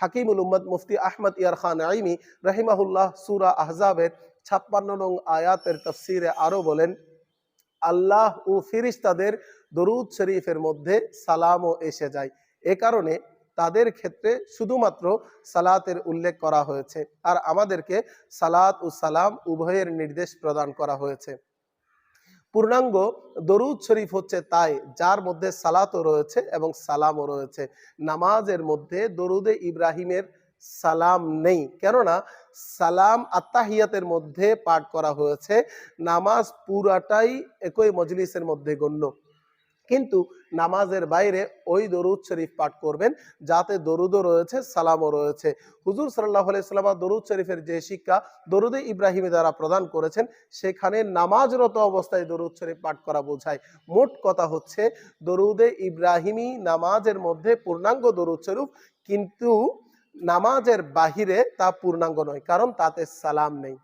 হাকিমুল উম্মদ মুফতি আহমদ ইয়ার খান আইমি রাহিমাহুল্লাহ সুরা আহজাবের ছাপ্পান্ন নং আয়াতের তফসিরে আরও বলেন, আল্লাহ ও ফিরিস্তাদের দরুদ শরীফের মধ্যে সালামও এসে যায়। এ কারণে তাদের ক্ষেত্রে শুধুমাত্র সালাতের উল্লেখ করা হয়েছে। আর আমাদেরকে সালাত ও সালাম উভয়ের নির্দেশ প্রদান করা হয়েছে। পূর্ণাঙ্গ দরুদ শরীফ হচ্ছে তাই, যার মধ্যে সালাতও রয়েছে এবং সালামও রয়েছে। নামাজের মধ্যে দরুদে ইব্রাহিমের সালাম নেই। কেননা সালাম আত্মাহিয়াতের মধ্যে পাঠ করা হয়েছে। নামাজ পুরাটাই একই মজলিসের মধ্যে গণ্য। কিন্তু নামাজের বাইরে ওই দরুদ শরীফ পাঠ করবেন, যাতে দরুদও রয়েছে, সালামও রয়েছে। হুজুর সাল্লাহ আলাইসাল্লাম দরুদ শরীফের যে শিক্ষা দরুদে ইব্রাহিমে দ্বারা প্রদান করেছেন, সেখানে নামাজরত অবস্থায় দরুদ শরীফ পাঠ করা বোঝায়। মোট কথা হচ্ছে, দরুদে ইব্রাহিমী নামাজের মধ্যে পূর্ণাঙ্গ দরুদ শরীফ কিন্তু নামাজের বাহিরে তা পূর্ণাঙ্গ নয়, কারণ তাতে সালাম নেই।